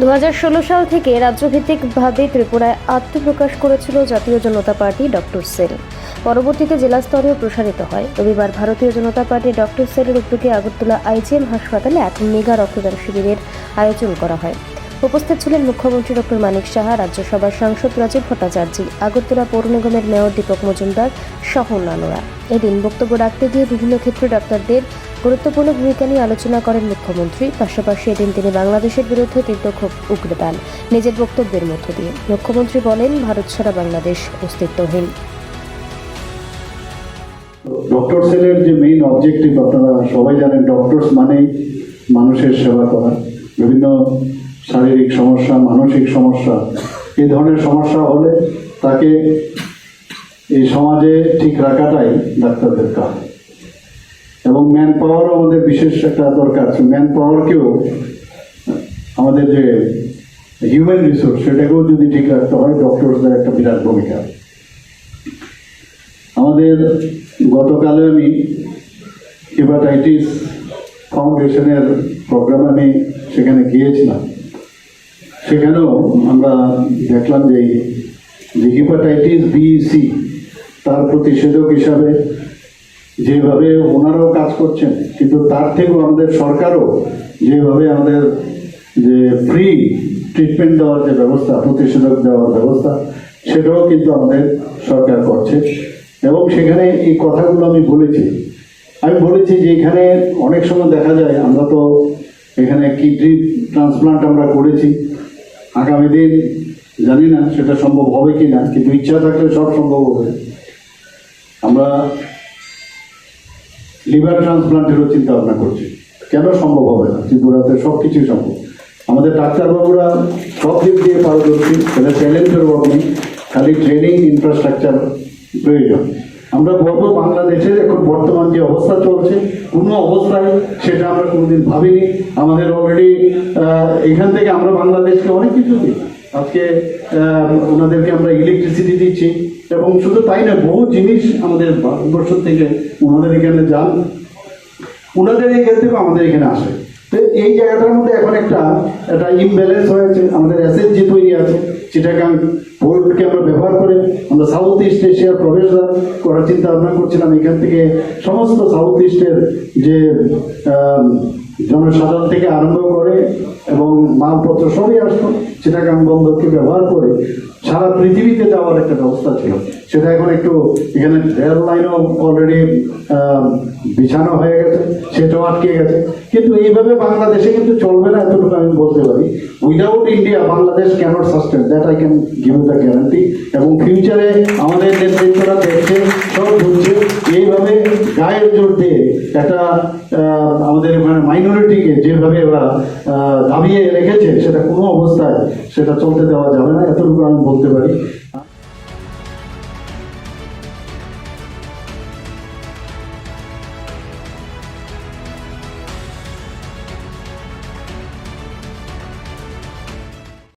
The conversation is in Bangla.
দু হাজার ষোলো সাল থেকে রাজ্যভিত্তিকভাবে ত্রিপুরায় আত্মপ্রকাশ করেছিল জাতীয় জনতা পার্টি ডক্টর সেল পরবর্তীতে জেলা স্তরেও প্রসারিত হয়। রবিবার ভারতীয় জনতা পার্টি ডক্টর সেলের উদ্যোগে আগরতলা আইজিএম হাসপাতালে এক মেগা রক্তদান শিবিরের আয়োজন করা হয়। উপস্থিত ছিলেন মুখ্যমন্ত্রী ডক্টর মানিক সাহা, রাজ্যসভার সাংসদ রাজীব ভট্টাচার্য, আগরতলা পৌর নিগমের মেয়র দীপক মজুমদার, সহ অন্যান্যরা। এদিন বক্তব্য রাখতে গিয়ে বিভিন্ন ক্ষেত্রে ডাক্তারদের গুরুত্বপূর্ণ ভূমিকা নিয়ে আলোচনা করেন মুখ্যমন্ত্রী। পাশাপাশি এদিন তিনি বাংলাদেশের বিরুদ্ধে তীব্র ক্ষোভ উগড়ে দেন নিজের বক্তব্যের মধ্য দিয়ে। মুখ্যমন্ত্রী বলেন, ভারত ছাড়া বাংলাদেশ অস্তিত্বহীন। ডক্টর সেলের যে মেইন অবজেক্টিভ আপনারা সবাই জানেন ডক্টরস মানেই মানুষের সেবা করা। বিভিন্ন শারীরিক সমস্যা, মানসিক সমস্যা, এই ধরনের সমস্যা হলে তাকে এই সমাজে ঠিক রাখাটাই ডাক্তারদের কাজ। এবং ম্যান পাওয়ারও আমাদের বিশেষ একটা দরকার ম্যান পাওয়ারকেও আমাদের যে হিউম্যান রিসোর্স সেটাকেও যদি ঠিক রাখতে হয় ডক্টরসদের একটা বিরাট ভূমিকা। আমাদের গতকালে আমি হেপাটাইটিস ফাউন্ডেশনের প্রোগ্রামে আমি সেখানে গিয়েছিলাম। সেখানেও আমরা দেখলাম যে হেপাটাইটিস বি সি তার প্রতিষেধক হিসাবে যেভাবে ওনারাও কাজ করছেন, কিন্তু তার থেকেও আমাদের সরকারও যেভাবে আমাদের যে ফ্রি ট্রিটমেন্ট দেওয়ার যে ব্যবস্থা, প্রতিষেধক দেওয়ার ব্যবস্থা, সেটাও কিন্তু আমাদের সরকার করছে। এবং সেখানে এই কথাগুলো আমি বলেছি। আমি বলেছি যে এখানে অনেক সময় দেখা যায়, আমরা তো এখানে কিডনি ট্রান্সপ্লান্ট আমরা করেছি। আগামী দিন, জানি না সেটা সম্ভব হবে কি না কিন্তু ইচ্ছা থাকলে সব সম্ভব হবে। আমরা লিভার ট্রান্সপ্লান্টেরও চিন্তা ভাবনা করছি। কেন সম্ভব হবে না? ত্রিপুরাতে সব কিছুই সম্ভব। আমাদের ডাক্তারবাবুরা সব দিক দিয়ে পারদর্শী সেটা চ্যালেঞ্জের অভাব নেই, খালি ট্রেনিং ইনফ্রাস্ট্রাকচার প্রয়োজন। আমরা বলব বাংলাদেশের এখন বর্তমান যে অবস্থা চলছে, কোনো অবস্থায় সেটা আমরা কোনোদিন ভাবিনি। আমাদের অলরেডি এখান থেকে আমরা বাংলাদেশকে অনেক কিছু দিই। আজকে ওনাদেরকে আমরা ইলেকট্রিসিটি দিচ্ছি। এবং শুধু তাই না বহু জিনিস আমাদের ভারতবর্ষ থেকে ওনাদের এখানে যান। ওনাদের এখান থেকে আমাদের এখানে আসে। তো এই জায়গাটার মধ্যে এখন একটা একটা ইমব্যালেন্স হয়েছে। আমাদের এসএসজি তৈরি আছে চিটাগাং পোর্টকে আমরা ব্যবহার করে আমরা সাউথ ইস্ট এশিয়ার প্রবেশদ্বার করার চিন্তা ভাবনা করছিলাম। এখান থেকে সমস্ত সাউথ ইস্টের যে আম, জনসাধারণ থেকে আরম্ভ করে এবং মালপত্র সবই আসতো চিটাগাং বন্দরকে ব্যবহার করে সারা পৃথিবীতে যাওয়ার একটা ব্যবস্থা ছিল। সেটা এখন একটু এখানে রেল লাইনও অলরেডি বিছানো হয়ে গেছে, সেটাও আটকে গেছে। কিন্তু এইভাবে বাংলাদেশে কিন্তু চলবে না এতটুকু আমি বলতে পারি। Without India Bangladesh can't sustain that I can give the guarantee এবং ফিউচারে আমাদের নেতৃত্বরা দেখছে, সব বুঝছে, এইভাবে গায়ের জোর দিয়ে একটা আমাদের মানে মাইনরিটিকে যেভাবে ওরা দাবিয়ে রেখেছে, সেটা কোনো অবস্থায় সেটা চলতে দেওয়া যাবে না, এতটুকু আমি বলতে পারি।